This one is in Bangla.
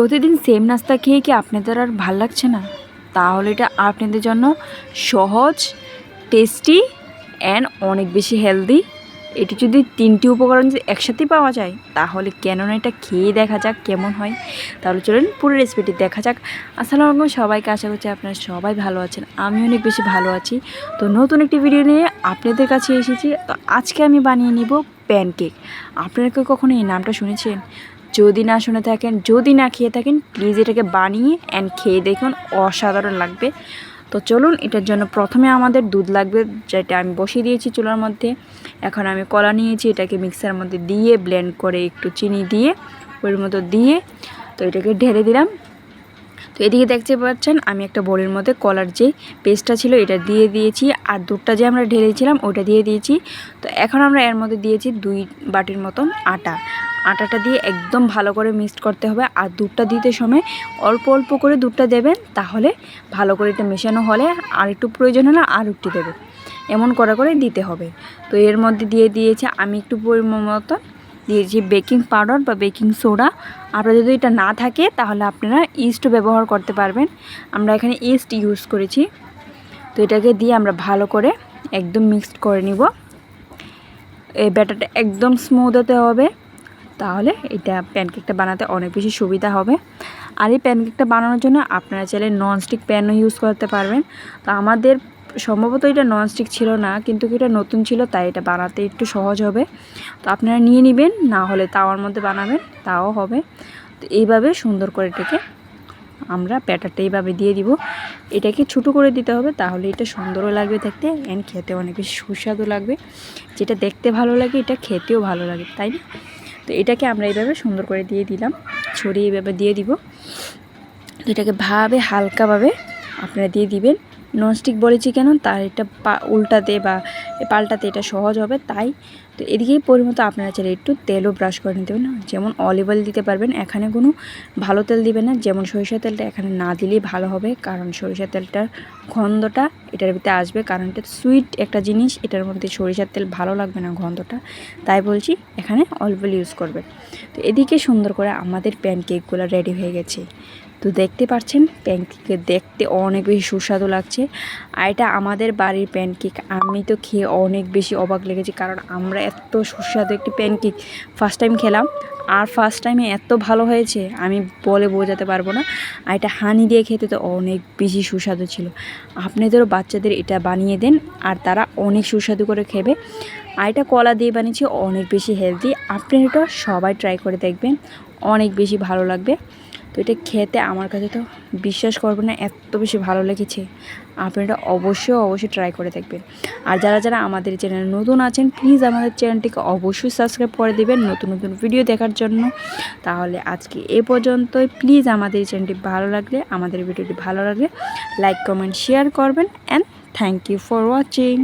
প্রতিদিন সেম নাস্তা খেয়ে কি আপনাদের আর ভালো লাগছে না? তাহলে এটা আপনাদের জন্য সহজ টেস্টি অ্যান্ড অনেক বেশি হেলদি এটি যদি তিনটি উপকরণ যদি একসাথেই পাওয়া যায়, তাহলে কেন না এটা খেয়ে দেখা যাক কেমন হয়। তাহলে চলুন পুরো রেসিপিটি দেখা যাক। আসসালামু আলাইকুম সবাইকে, আশা করছি আপনারা সবাই ভালো আছেন। আমি অনেক বেশি ভালো আছি। তো নতুন একটি ভিডিও নিয়ে আপনাদের কাছে এসেছি। তো আজকে আমি বানিয়ে নিব প্যানকেক আপনারা কেউ কখনো এই নামটা শুনেছেন? যদি না শুনে থাকেন, যদি না খেয়ে থাকেন প্লিজ এটাকে বানিয়ে অ্যান্ড খেয়ে দেখুন, অসাধারণ লাগবে। তো চলুন, এটার জন্য প্রথমে আমাদের দুধ লাগবে, যেটা আমি বসিয়ে দিয়েছি চুলার মধ্যে। এখন আমি কলা নিয়েছি, এটাকে মিক্সার মধ্যে দিয়ে ব্লেন্ড করে একটু চিনি দিয়ে, ওর মতো দিয়ে, তো এটাকে ঢেলে দিলাম। তো এদিকে দেখতে পাচ্ছেন, আমি একটা বোলের মধ্যে কলার যে পেস্টটা ছিল এটা দিয়ে দিয়েছি, আর দুধটা যে আমরা ঢেলেছিলাম ওটা দিয়ে দিয়েছি। তো এখন আমরা এর মধ্যে দিয়েছি দুই বাটির মতন আটা। আটাটা দিয়ে একদম ভালো করে মিক্সড করতে হবে, আর দুধটা দিতে সময় অল্প অল্প করে দুধটা দেবেন, তাহলে ভালো করে এটা মেশানো হলে আর একটু প্রয়োজন হলে আর একটু দেবে এমন করে করে দিতে হবে। তো এর মধ্যে দিয়ে দিয়েছে, আমি একটু পরিমাণ মতো দিয়েছি বেকিং পাউডার বা বেকিং সোডা আপনার যদি এটা না থাকে, তাহলে আপনারা ইস্টও ব্যবহার করতে পারবেন। আমরা এখানে ইস্ট ইউজ করেছি। তো এটাকে দিয়ে আমরা ভালো করে একদম মিক্সড করে নিব। এই ব্যাটারটা একদম স্মুথ হতে হবে। তাহলে এটা প্যানকেকটা বানাতে অনেক বেশি সুবিধা হবে। আর এই প্যানকেকটা বানানোর জন্য আপনারা চাইলে ননস্টিক প্যানও ইউজ করতে পারবেন। তো আমাদের সম্ভবত এটা ননস্টিক ছিল না, কিন্তু এটা নতুন ছিল, তাই এটা বানাতে একটু সহজ হবে। তো আপনারা নিয়ে নেবেন, না হলে তাওয়ার মধ্যে বানাবেন, তাও হবে। তো এইভাবে সুন্দর করে এটাকে আমরা ব্যাটারটা এইভাবে দিয়ে দিব। এটাকে ছোটো করে দিতে হবে, তাহলে এটা সুন্দরও লাগবে দেখতে অ্যান্ড খেতে অনেক বেশি সুস্বাদু লাগবে। যেটা দেখতে ভালো লাগে, এটা খেতেও ভালো লাগে, তাই না? তো এটাকে আমরা এইভাবে সুন্দর করে দিয়ে দিলাম, ছড়িয়ে এইভাবে দিয়ে দিব। এটাকে ভাবে, হালকাভাবে আপনারা দিয়ে দিবেন। ননস্টিক বলেছি কেন? তার এটা উল্টাতে বা পাল্টাতে এটা সহজ হবে, তাই তো এদিকেই পরিমতো আপনারা চাইলে একটু তেলও ব্রাশ করে নিতে পারেন। যেমন অলিভ অয়েল দিতে পারবেন, এখানে কোনো ভালো তেল দিবেন না, যেমন সরিষা তেলটা এখানে না দিলেই ভালো হবে, কারণ সরিষা তেলটার গন্ধটা এটার ভিতরে আসবে, কারণ এটা সুইট একটা জিনিস, এটার মধ্যে সরিষার তেল ভালো লাগবে না গন্ধটা, তাই বলছি এখানে অলিভ অয়েল ইউজ করবেন। তো এদিকে সুন্দর করে আমাদের প্যানকেকগুলো রেডি হয়ে গেছে। তো দেখতে পাচ্ছেন প্যানকেক দেখতে অনেক বেশি সুস্বাদু লাগছে। আর এটা আমাদের বাড়ির প্যানকেক আমি তো খেয়ে অনেক বেশি অবাক লেগেছে কারণ আমরা এত সুস্বাদু একটি প্যানকেক ফার্স্ট টাইম খেলাম। আর ফার্স্ট টাইমে এত ভালো হয়েছে, আমি বলে বোঝাতে পারব না। আর এটা হানি দিয়ে খেতে তো অনেক বেশি সুস্বাদু ছিল। আপনাদেরও বাচ্চাদের এটা বানিয়ে দেন, আর তারা অনেক সুস্বাদু করে খেবে। আর এটা কলা দিয়ে বানিয়েছি, অনেক বেশি হেলদি আপনি এটা সবাই ট্রাই করে দেখবেন। অনেক বেশি ভালো লাগবে। তো এটা খেতে আমার কাছে তো বিশ্বাস করবেন না, এত বেশি ভালো লেগেছে। আপনারা অবশ্যই অবশ্যই ট্রাই করে দেখবেন। আর যারা যারা আমাদের চ্যানেলে নতুন আছেন প্লিজ আমাদের চ্যানেলটিকে অবশ্যই সাবস্ক্রাইব করে দেবেন নতুন নতুন ভিডিও দেখার জন্য। তাহলে আজকে এ পর্যন্তই। প্লিজ আমাদের চ্যানেলটি ভালো লাগলে, আমাদের ভিডিওটি ভালো লাগলে লাইক কমেন্ট শেয়ার করবেন। And thank you for watching